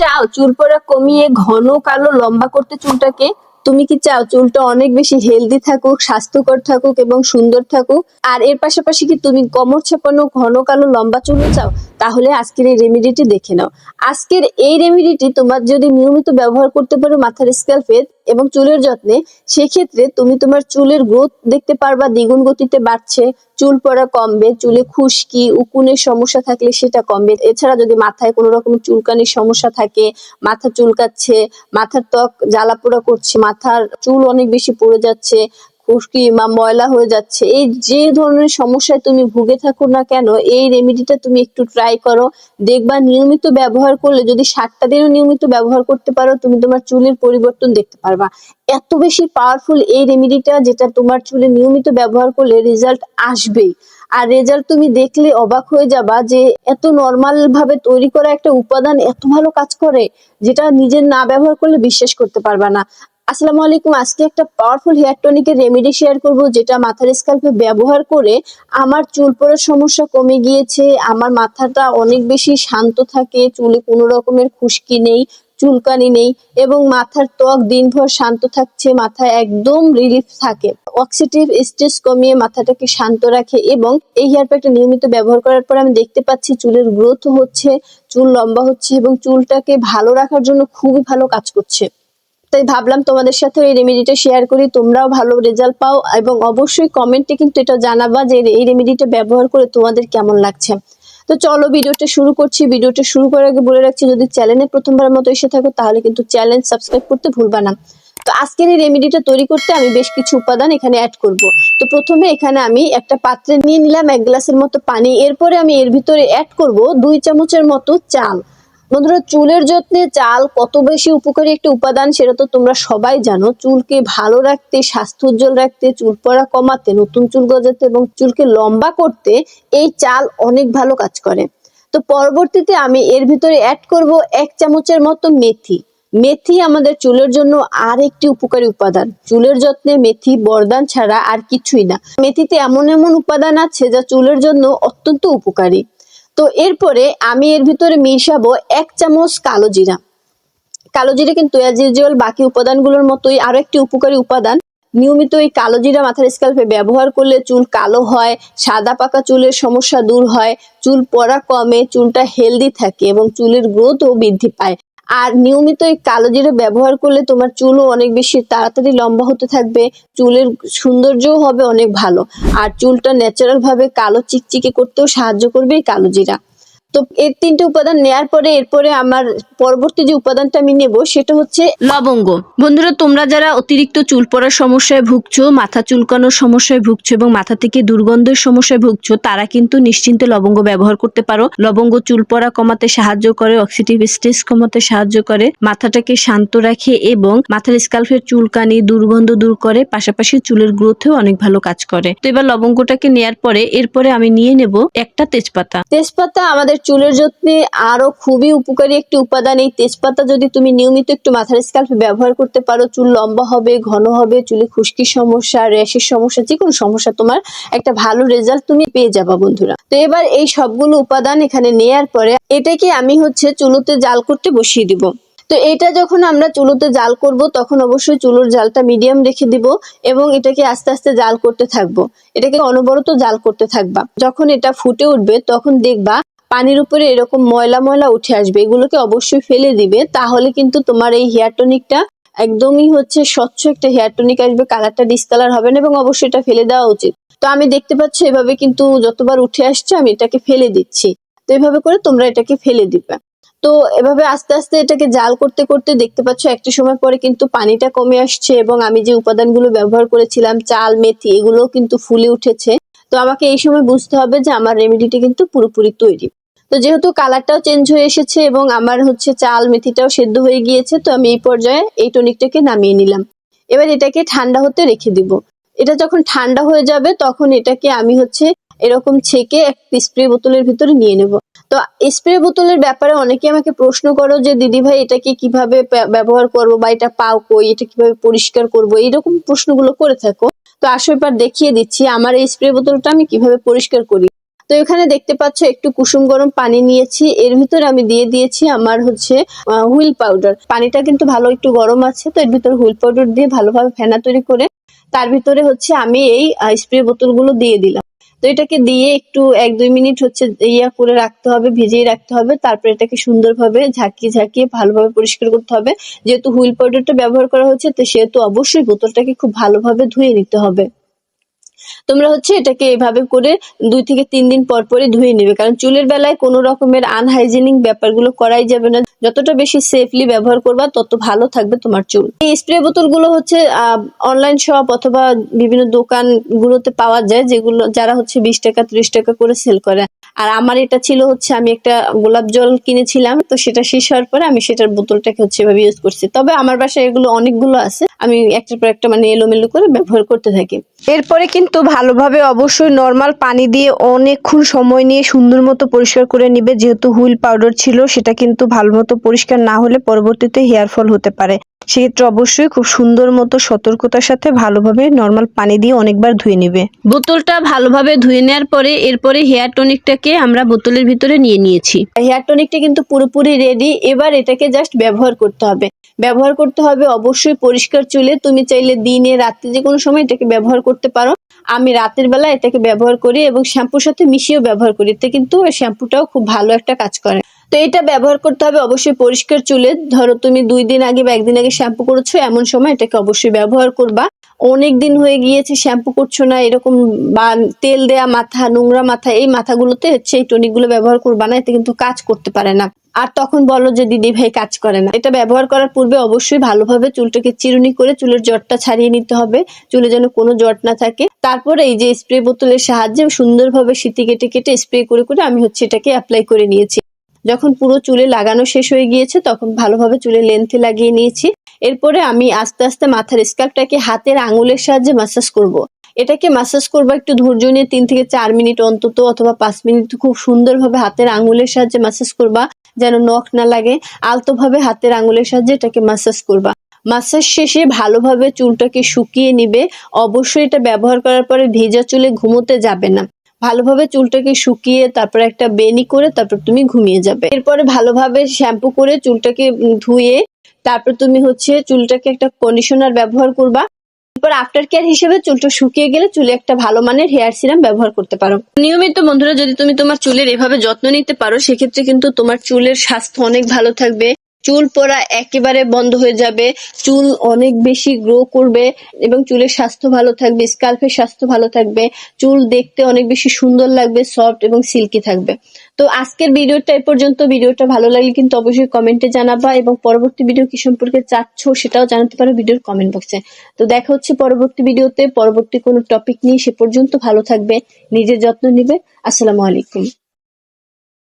চাও চুল পড়া কমিয়ে ঘন কালো লম্বা করতে চুলটাকে? তুমি কি চাও চুলটা অনেক বেশি হেলদি থাকুক, স্বাস্থ্যকর থাকুক এবং সুন্দর থাকুক? আর এর পাশাপাশি কি তুমি কমর ছাপানো ঘন কালো লম্বা চুলও চাও? তাহলে আজকের এই রেমিডিটি দেখে নাও। আজকের এই রেমিডিটি তোমার যদি নিয়মিত ব্যবহার করতে পারো মাথার স্ক্যাল্পে এবং চুলের যত্নে, সেক্ষেত্রে তুমি তোমার চুলের গ্রোথ দেখতে পারবা, দ্বিগুণ গতিতে বাড়ছে, চুল পড়া কমবে, চুলে খুশকি, উকুনের সমস্যা থাকলে সেটা কমবে। এছাড়া যদি মাথায় কোনো রকম চুলকানির সমস্যা থাকে, মাথা চুলকাচ্ছে, মাথার ত্বক জ্বালা পোড়া করছে, মাথার চুল অনেক বেশি পড়ে যাচ্ছে খুশকি বা ময়লা হয়ে যাচ্ছে। এই যে ধরনের সমস্যায় তুমি ভুগে থাকো না কেন, এই রেমেডিটা তুমি একটু ট্রাই করো। দেখবা নিয়মিত ব্যবহার করলে, যদি সাতটা দিনও নিয়মিত ব্যবহার করতে পারো, তুমি তোমার চুলের পরিবর্তন দেখতে পারবা। এত বেশি পাওয়ারফুল এই রেমেডিটা যেটা তোমার চুলে নিয়মিত ব্যবহার করলে রেজাল্ট আসবেই। আর রেজাল্ট তুমি দেখলে অবাক হয়ে যাবা যে, এত নর্মাল ভাবে তৈরি করা একটা উপাদান এত ভালো কাজ করে, যেটা নিজের না ব্যবহার করলে বিশ্বাস করতে পারবা না। আসসালামু আলাইকুম। আজকে একটা পাওয়ারফুল হেয়ার টনিকের রেমেডি শেয়ার করব, যেটা মাথার স্ক্যাল্পে ব্যবহার করে আমার চুল পড়ার সমস্যা কমে গিয়েছে, আমার মাথাটা অনেক বেশি শান্ত থাকে, চুলে কোনো রকমের খুশকি নেই, চুলকানি নেই, এবং মাথার ত্বক দিনভর শান্ত থাকছে মাথায় একদম রিলিফ থাকে। অক্সিটিভ স্ট্রেস কমিয়ে মাথাটাকে শান্ত রাখে এবং এই হেয়ার প্যাকটা নিয়মিত ব্যবহার করার পর আমি দেখতে পাচ্ছি চুলের গ্রোথ হচ্ছে, চুল লম্বা হচ্ছে এবং চুলটাকে ভালো রাখার জন্য খুবই ভালো কাজ করছে। তাই ভাবলাম তোমাদের সাথে এই রেমেডিটা শেয়ার করি। তোমরাও ভালো রেজাল্ট পাও এবং অবশ্যই কমেন্টে কিন্তু এটা জানাবা যে এই রেমেডিটা ব্যবহার করে তোমাদের কেমন লাগছে। তো চলো ভিডিওটা শুরু করছি। ভিডিওটা শুরু করার আগে বলে রাখছি, যদি চ্যানেলে প্রথমবার মতো এসে থাকো, তাহলে কিন্তু চ্যানেল সাবস্ক্রাইব করতে ভুলবা না। তো আজকের এই রেমেডিটা তৈরি করতে আমি বেশ কিছু উপাদান এখানে অ্যাড করব। তো প্রথমে এখানে আমি একটা পাত্রে নিয়ে নিলাম, এক গ্লাসের মতো পানি। এরপরে আমি এর ভিতরে অ্যাড করব দুই চামচের মতো চাল। বন্ধুরা, চুলের যত্নে চাল কত বেশি উপকারী একটা উপাদান সেটা তো তোমরা সবাই জানো। চুলকে ভালো রাখতে, স্বাস্থ্য উজ্জ্বল রাখতে, চুল পড়া কমাতে, নতুন চুল গজাতে এবং চুলকে লম্বা করতে এই চাল অনেক ভালো কাজ করে। তো পরবর্তীতে আমি এর ভিতরে অ্যাড করব এক চামচের মতো মেথি। মেথি আমাদের চুলের জন্য আর একটি উপকারী উপাদান। চুলের যত্নে মেথি বরদান ছাড়া আর কিছুই না। মেথিতে এমন এমন উপাদান আছে যা চুলের জন্য অত্যন্ত উপকারী। তো এরপরে আমি এর ভিতরে মিশাবো এক চামচ কালো জিরা। কালো জিরা কিন্তু বাকি উপাদানগুলোর মতোই আরও একটি উপকারী উপাদান। নিয়মিত এই কালো জিরা মাথার স্ক্যাল্পে ব্যবহার করলে চুল কালো হয়, সাদা পাকা চুলের সমস্যা দূর হয়, চুল পড়া কমে, চুলটা হেলদি থাকে এবং চুলের গ্রোথও বৃদ্ধি পায়। আর নিয়মিত এই কালো জিরা ব্যবহার করলে তোমার চুলও অনেক বেশি তাড়াতাড়ি লম্বা হতে থাকবে, চুলের সৌন্দর্যও হবে অনেক ভালো। আর চুলটা ন্যাচারাল ভাবে কালো চিকচিকে করতেও সাহায্য করবে এই কালো জিরা। তো এর তিনটে উপাদান নেয়ার পরে এরপরে আমার পরবর্তী যে উপাদানটা আমি নেব, সেটা হচ্ছে লবঙ্গ। বন্ধুরা, তোমরা যারা অতিরিক্ত চুল পড়ার সমস্যায় ভুগছো, মাথা চুলকানোর সমস্যায় ভুগছো এবং মাথা থেকে দুর্গন্ধের সমস্যায় ভুগছো, তারা কিন্তু নিশ্চিন্তে লবঙ্গ ব্যবহার করতে পারো। লবঙ্গ চুল পড়া কমাতে সাহায্য করে অক্সিটিভ স্ট্রেস কমাতে সাহায্য করে, মাথাটাকে শান্ত রাখে এবং মাথার স্কাল্পের চুলকানি, দুর্গন্ধ দূর করে, পাশাপাশি চুলের গ্রোথেও অনেক ভালো কাজ করে। তো এবার লবঙ্গটাকে নেয়ার পরে, এরপরে আমি নিয়ে নেব একটা তেজপাতা। তেজপাতা আমাদের চুলের যত্নে আরও খুবই উপকারী একটি উপাদান। এই তেজপাতা যদি তুমি নিয়মিত একটু মাথার স্কাল্পে ব্যবহার করতে পারো, চুল লম্বা হবে, ঘন হবে, চুলে খুশকির সমস্যা, র্যাশের সমস্যা যে কোনো সমস্যা তোমার একটা ভালো রেজাল্ট তুমি পেয়ে যাবা বন্ধুরা। তো এবার এই সবগুলো উপাদান এখানে নেয়ার পরে এটাকে আমি হচ্ছে চুলোতে জাল করতে বসিয়ে দিব। তো এটা যখন আমরা চুলোতে জাল করব, তখন অবশ্যই চুলোর জালটা মিডিয়াম রেখে দিব এবং এটাকে আস্তে আস্তে জাল করতে থাকব। এটাকে অনবরত জাল করতে থাকবা। যখন এটা ফুটে উঠবে, তখন দেখবা পানির উপরে এরকম ময়লা ময়লা উঠে আসবে, এগুলোকে অবশ্যই ফেলে দিবে, তাহলে কিন্তু তোমার এই হেয়ার টনিকটা একদমই হচ্ছে স্বচ্ছ একটা হেয়ার টনিক আসবে, কালারটা ডিসকালার হবে না এবং অবশ্যই এটা ফেলে দেওয়া উচিত। তো আমি দেখতে পাচ্ছি এভাবে কিন্তু যতবার উঠে আসছে আমি এটাকে ফেলে দিচ্ছি। তো এভাবে করে তোমরা এটাকে ফেলে দিবে। তো এভাবে আস্তে আস্তে এটাকে জাল করতে করতে দেখতে পাচ্ছ একটা সময় পরে কিন্তু পানিটা কমে আসছে এবং আমি যে উপাদানগুলো ব্যবহার করেছিলাম, চাল, মেথি এগুলো কিন্তু ফুলে উঠেছে। তো আমাকে এই সময় বুঝতে হবে যে আমার রেমেডিটি কিন্তু পুরোপুরি তৈরি। তো যেহেতু কালারটাও চেঞ্জ হয়ে এসেছে এবং আমার হচ্ছে চাল মেথিটাও সেদ্ধ হয়ে গিয়েছে, তো আমি এই পর্যায়ে এই টনিকটাকে নামিয়ে নিলাম। এবার এটাকে ঠান্ডা হতে রেখে দিব। এটা যখন ঠান্ডা হয়ে যাবে, তখন এটাকে আমি হচ্ছে এরকম ছেঁকে একটা স্প্রে বোতলের ভিতরে নিয়ে নেব। তো স্প্রে বোতলের ব্যাপারে অনেকে আমাকে প্রশ্ন করো যে, দিদি ভাই, এটাকে কীভাবে ব্যবহার করব বা এটা পাও কই? এটা কীভাবে পরিষ্কার করব? এইরকম প্রশ্নগুলো করে থাকো। তো আসো এবার দেখিয়ে দিচ্ছি, আমার এই স্প্রে বোতলটা আমি কীভাবে পরিষ্কার করি। তো এখানে দেখতে পাচ্ছ একটু কুসুম গরম পানি নিয়েছি। এর ভিতরে আমি দিয়ে দিয়েছি আমার হচ্ছে হুইল পাউডার। পানিটা কিন্তু ভালো একটু গরম আছে, তো এর ভিতরে হুইল পাউডার দিয়ে ভালোভাবে ফেনা তৈরি করে তার ভিতরে হচ্ছে আমি এই স্প্রে বোতলগুলো দিয়ে দিলাম। তো এটাকে দিয়ে একটু এক দুই মিনিট হচ্ছে ইয়া করে রাখতে হবে, ভিজিয়ে রাখতে হবে। তারপর এটাকে সুন্দরভাবে ঝাঁকিয়ে ঝাঁকিয়ে ভালোভাবে পরিষ্কার করতে হবে। যেহেতু হুইল পাউডারটা ব্যবহার করা হচ্ছে তো সেহেতু অবশ্যই বোতলটাকে খুব ভালোভাবে ধুয়ে নিতে হবে। তোমরা হচ্ছে এটাকে এভাবে করে দুই থেকে তিন দিন পর পরে ধুয়ে নেবে। কারণ চুলের বেলায় কোনো রকমের আনহাইজেনিক ব্যাপারগুলো করাই যাবে না। যতটা বেশি সেফলি ব্যবহার করবা, তত ভালো থাকবে তোমার চুল। এই স্প্রে বোতলগুলো হচ্ছে অনলাইন শপ অথবা বিভিন্ন দোকান গুলোতে পাওয়া যায়, যেগুলো যারা হচ্ছে বিশ টাকা, ত্রিশ টাকা করে সেল করে। আর আমার এটা ছিল হচ্ছে, আমি একটা গোলাপ জল কিনেছিলাম, তো সেটা শেষ হওয়ার পরে আমি সেটার বোতলটাকে হচ্ছে এভাবে ইউজ করছি। তবে আমার বাসায় এগুলো অনেকগুলো আছে, আমি একটার পর একটা মানে এলোমেলো করে ব্যবহার করতে থাকি। এরপরে কিন্তু ভালোভাবে অবশ্যই নর্মাল পানি দিয়ে অনেকক্ষণ সময় নিয়ে সুন্দর মতো পরিষ্কার করে নিবে। যেহেতু হুইল পাউডার ছিল, সেটা কিন্তু ভালো মতো পরিষ্কার না হলে পরবর্তীতে হেয়ার ফল হতে পারে। সেক্ষেত্রে অবশ্যই খুব সুন্দর মতো সতর্কতার সাথে ভালোভাবে নর্মাল পানি দিয়ে অনেকবার ধুয়ে নেবে। বোতলটা ভালোভাবে ধুয়ে নেওয়ার পরে এরপরে হেয়ার টনিকটাকে আমরা বোতলের ভিতরে নিয়ে নিয়েছি। হেয়ার টনিকটা কিন্তু পুরোপুরি রেডি এবার এটাকে জাস্ট ব্যবহার করতে হবে। ব্যবহার করতে হবে অবশ্যই পরিষ্কার চুলে। তুমি চাইলে দিনে, রাত্রে যে কোনো সময় এটাকে ব্যবহার করতে পারো। আমি রাতের বেলা এটাকে ব্যবহার করি এবং শ্যাম্পুর সাথে মিশিয়েও ব্যবহার করি। এতে কিন্তু শ্যাম্পুটাও খুব ভালো একটা কাজ করে। তো এটা ব্যবহার করতে হবে অবশ্যই পরিষ্কার চুলে। ধরো তুমি দুই দিন আগে বা একদিন আগে শ্যাম্পু করেছ, এমন সময় এটাকে অবশ্যই ব্যবহার করবা। অনেক দিন হয়ে গিয়েছে, শ্যাম্পু করছ না, এরকম বা তেল দেয়া মাথা, নোংরা মাথা, এই মাথাগুলোতে হচ্ছে এই টনিকগুলো ব্যবহার করবা না, এতে কিন্তু কাজ করতে পারে না। আর তখন বলো যে, দিদি ভাই, কাজ করে না। এটা ব্যবহার করার পূর্বে অবশ্যই ভালোভাবে চুলটাকে চিরুনি করে চুলের জটটা ছাড়িয়ে নিতে হবে। চুলে যেন কোনো জট না থাকে। তারপরে এই যে স্প্রে বোতলের সাহায্যে সুন্দরভাবে সিটি কেটে কেটে স্প্রে করে করে আমি হচ্ছে এটাকে অ্যাপ্লাই করে নিয়েছি। যখন পুরো চুলে লাগানো শেষ হয়ে গিয়েছে, তখন ভালোভাবে চুলে লেন্থে লাগিয়ে নিয়েছি। এরপরে আমি আস্তে আস্তে মাথার স্কার্ফটাকে হাতের আঙুলের সাহায্যে মাসাজ করব। এটাকে মাসাজ করব একটু ধৈর্য নিয়ে তিন থেকে চার মিনিট অন্তত অথবা পাঁচ মিনিট খুব সুন্দরভাবে হাতের আঙুলের সাহায্যে মাসাজ করবা, যেন নখ না লাগে। আলতোভাবে হাতের আঙুলের সাহায্যে এটাকে মাসাজ করবা। মাসাজ শেষে ভালোভাবে চুলটাকে শুকিয়ে নিবে। অবশ্যই এটা ব্যবহার করার পরে ভেজা চুলে ঘুমোতে যাবে না। ভালোভাবে চুলটাকে শুকিয়ে তারপর একটা বেনি করে তারপর তুমি ঘুমিয়ে যাবে। এরপরে ভালোভাবে শ্যাম্পু করে চুলটাকে ধুয়ে তারপর তুমি হচ্ছে চুলটাকে একটা কন্ডিশনার ব্যবহার করবা। এরপর আফটার কেয়ার হিসেবে চুলটা শুকিয়ে গেলে চুলে একটা ভালো মানের হেয়ার সিরাম ব্যবহার করতে পারো। নিয়মিত বন্ধুরা, যদি তুমি তোমার চুলের এভাবে যত্ন নিতে পারো, সেক্ষেত্রে কিন্তু তোমার চুলের স্বাস্থ্য অনেক ভালো থাকবে। চুল পড়া একেবারে বন্ধ হয়ে যাবে, চুল অনেক বেশি গ্রো করবে এবং চুলের স্বাস্থ্য ভালো থাকবে স্কাল্পের স্বাস্থ্য ভালো থাকবে, চুল দেখতে অনেক বেশি সুন্দর লাগবে সফট এবং সিল্কি থাকবে। তো আজকের ভিডিওটা এ পর্যন্ত। ভিডিওটা ভালো লাগলে কিন্তু অবশ্যই কমেন্টে জানাবা এবং পরবর্তী ভিডিও কি সম্পর্কে চাচ্ছ সেটাও জানাতে পারো ভিডিওর কমেন্ট বক্সে তো দেখা হচ্ছে পরবর্তী ভিডিওতে। পরবর্তী কোনো টপিক নিয়ে সে পর্যন্ত ভালো থাকবে, নিজের যত্ন নিবে। আসসালামু আলাইকুম।